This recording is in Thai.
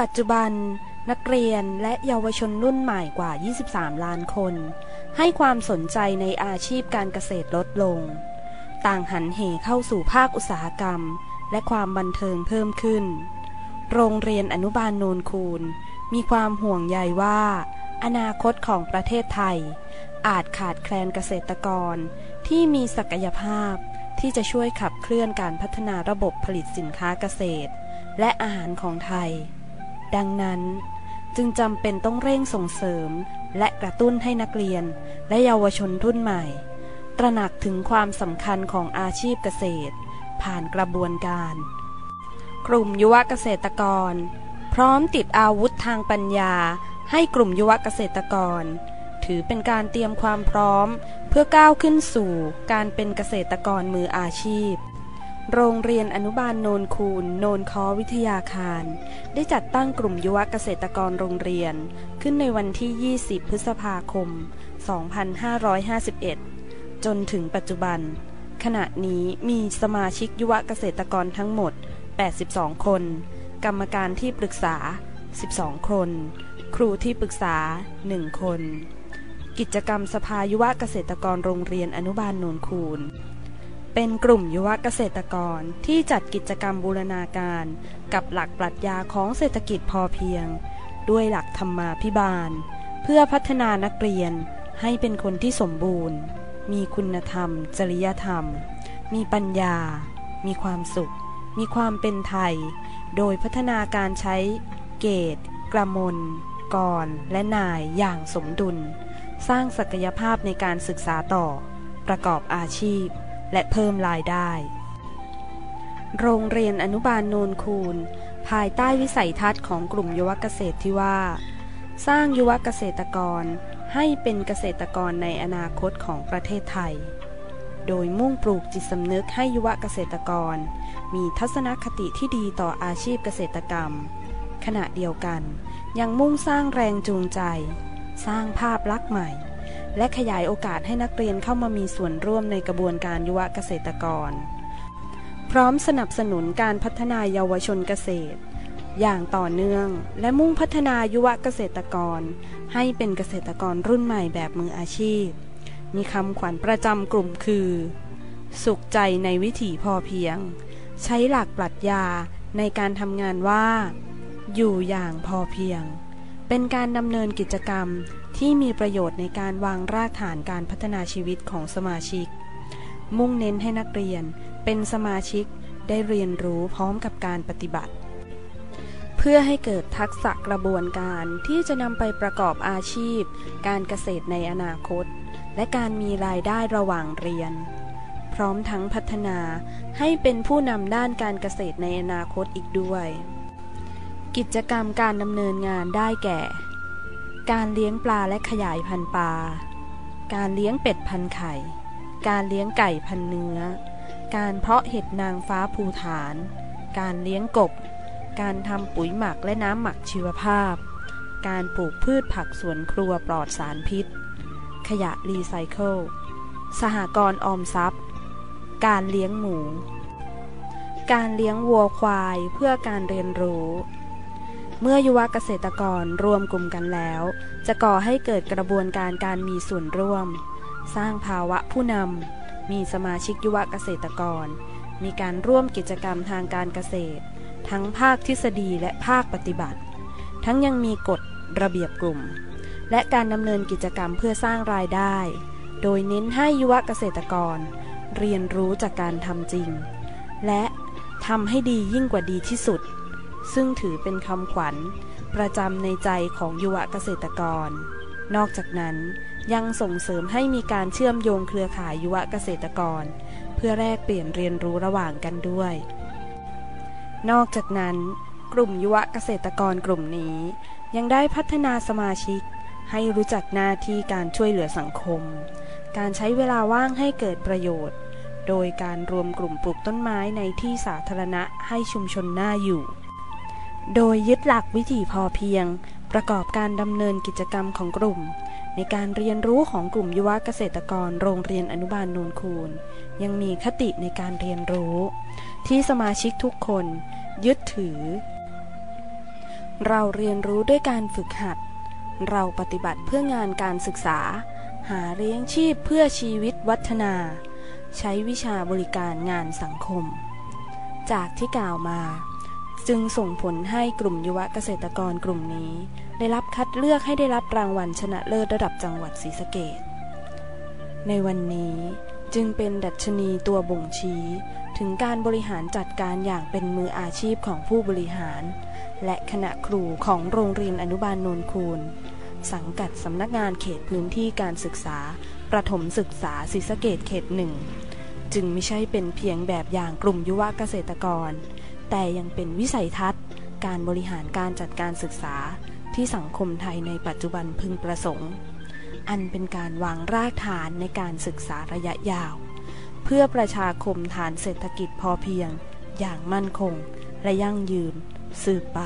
ปัจจุบันนักเรียนและเยาวชนรุ่นใหม่กว่า 23 ล้านคน ให้ความสนใจในอาชีพการเกษตรลดลง ต่างหันเหเข้าสู่ภาคอุตสาหกรรม และความบันเทิงเพิ่มขึ้น โรงเรียนอนุบาลโนนคูนมีความห่วงใยว่า อนาคตของประเทศไทย อาจขาดแคลนเกษตรกรที่มีศักยภาพที่จะช่วยขับเคลื่อนการพัฒนาระบบผลิตสินค้าเกษตร และอาหารของไทย ดังนั้น จึงจำเป็นต้องเร่งส่งเสริม และกระตุ้นให้นักเรียน และเยาวชนรุ่นใหม่ ตระหนักถึงความสำคัญของอาชีพเกษตร ผ่านกระบวนการ กลุ่มยุวเกษตรกร พร้อมติดอาวุธทางปัญญา ให้กลุ่มยุวเกษตรกร ถือเป็นการเตรียมความพร้อม เพื่อก้าวขึ้นสู่การเป็นเกษตรกรมืออาชีพ โรงเรียนอนุบาลโนนคูนโนนคอวิทยาคาร ได้จัดตั้งกลุ่มยุวเกษตรกรโรงเรียน ขึ้นในวันที่ 20 พฤษภาคม 2551 จนถึงปัจจุบัน ขณะนี้มีสมาชิกยุวเกษตรกรทั้งหมด 82 คน กรรมการที่ปรึกษา 12 คน ครูที่ปรึกษา 1 คน กิจกรรมสภายุวเกษตรกรโรงเรียนอนุบาลโนนคูน เป็นกลุ่มยุวเกษตรกรที่จัดกิจกรรมบูรณาการ กับหลักปรัชญาของเศรษฐกิจพอเพียง ด้วยหลักธรรมาภิบาล เพื่อพัฒนานักเรียนให้เป็นคนที่สมบูรณ์ มีคุณธรรม จริยธรรม มีปัญญา มีความสุข มีความเป็นไทย โดยพัฒนาการใช้ เกตกระมนกร และนายอย่างสมดุล สร้างศักยภาพในการศึกษาต่อ ประกอบอาชีพ และเพิ่มรายได้ โรงเรียนอนุบาลโนนคูน ภายใต้วิสัยทัศน์ของกลุ่มยุวเกษตรที่ว่า สร้างยุวเกษตรกรให้เป็นเกษตรกรในอนาคตของประเทศไทย โดยมุ่งปลูกจิตสำนึกให้ยุวเกษตรกร มีทัศนคติที่ดีต่ออาชีพเกษตรกรรม ขณะเดียวกันยังมุ่งสร้างแรงจูงใจ สร้างภาพลักษณ์ใหม่ และขยายโอกาสให้นักเรียนเข้ามามีส่วนร่วมในกระบวนการยุวเกษตรกร พร้อมสนับสนุนการพัฒนาเยาวชนเกษตร อย่างต่อเนื่องและมุ่งพัฒนายุวเกษตรกร ให้เป็นเกษตรกรรุ่นใหม่แบบมืออาชีพ มีคำขวัญประจำกลุ่มคือ สุขใจในวิถีพอเพียง ใช้หลักปรัชญาในการทำงานว่า อยู่อย่างพอเพียง เป็นการดำเนินกิจกรรมที่มีประโยชน์ในการวางรากฐานการพัฒนาชีวิตของสมาชิก มุ่งเน้นให้นักเรียนเป็นสมาชิกได้เรียนรู้พร้อมกับการปฏิบัติ เพื่อให้เกิดทักษะกระบวนการที่จะนำไปประกอบอาชีพ การเกษตรในอนาคต และการมีรายได้ระหว่างเรียน พร้อมทั้งพัฒนาให้เป็นผู้นำด้านการเกษตรในอนาคตอีกด้วย กิจกรรมการดำเนินงานได้แก่ การเลี้ยงปลาและขยายพันธุ์ปลา การเลี้ยงเป็ดพันไข่ การเลี้ยงไก่พันเนื้อ การเพาะเห็ดนางฟ้าภูฐาน การเลี้ยงกบ การทำปุ๋ยหมักและน้ำหมักชีวภาพ การปลูกพืชผักสวนครัวปลอดสารพิษ ขยะรีไซเคิล สหกรณ์ออมทรัพย์ การเลี้ยงหมู การเลี้ยงวัวควายเพื่อการเรียนรู้ เมื่อยุวเกษตรกรรวมกลุ่มกันแล้ว จะก่อให้เกิดกระบวนการการมีส่วนร่วม สร้างภาวะผู้นำมีสมาชิกยุวเกษตรกร มีการร่วมกิจกรรมทางการเกษตร ทั้งภาคทฤษฎีและภาคปฏิบัติ ทั้งยังมีกฎระเบียบกลุ่ม และการดำเนินกิจกรรมเพื่อสร้างรายได้ โดยเน้นให้ยุวเกษตรกร เรียนรู้จากการทำจริง และทำให้ดียิ่งกว่าดีที่สุด ซึ่งถือเป็นคำขวัญ ประจำในใจของยุวเกษตรกร นอกจากนั้นยังส่งเสริมให้มีการเชื่อมโยงเครือข่ายยุวเกษตรกร เพื่อแลกเปลี่ยนเรียนรู้ระหว่างกันด้วย นอกจากนั้น กลุ่มยุวเกษตรกรกลุ่มนี้ ยังได้พัฒนาสมาชิก ให้รู้จักหน้าที่การช่วยเหลือสังคม การใช้เวลาว่างให้เกิดประโยชน์ โดยการรวมกลุ่มปลูกต้นไม้ในที่สาธารณะให้ชุมชนน่าอยู่ โดยยึดหลักวิถีพอเพียง ประกอบการดำเนินกิจกรรมของกลุ่ม ในการเรียนรู้ของกลุ่มยุวเกษตรกรโรงเรียนอนุบาลนูนคูนยังมีคติในการเรียนรู้ ที่สมาชิกทุกคน ยึดถือ เราเรียนรู้ด้วยการฝึกหัด เราปฏิบัติเพื่องานการศึกษา หาเลี้ยงชีพเพื่อชีวิตวัฒนา ใช้วิชาบริการงานสังคม จากที่กล่าวมา จึงส่งผลให้กลุ่มยุวเกษตรกรกลุ่มนี้ ได้รับคัดเลือกให้ได้รับรางวัลชนะเลิศระดับจังหวัดศรีสะเกษในวันนี้จึงเป็นดัชนีตัวบ่งชี้ ถึงการบริหารจัดการอย่างเป็นมืออาชีพของผู้บริหาร และคณะครูของโรงเรียนอนุบาลโนนคูนสังกัดสำนักงานเขตพื้นที่การศึกษา ประถมศึกษาศรีสะเกดเขตหนึ่ง จึงไม่ใช่เป็นเพียงแบบอย่างกลุ่มยุวเกษตรกร แต่ยังเป็นวิสัยทัศน์ การบริหารการจัดการศึกษาที่สังคมไทยในปัจจุบันพึงประสงค์ อันเป็นการวางรากฐานในการศึกษาระยะยาว เพื่อประชาคมฐานเศรษฐกิจพอเพียง อย่างมั่นคง และยั่งยืน สืบไป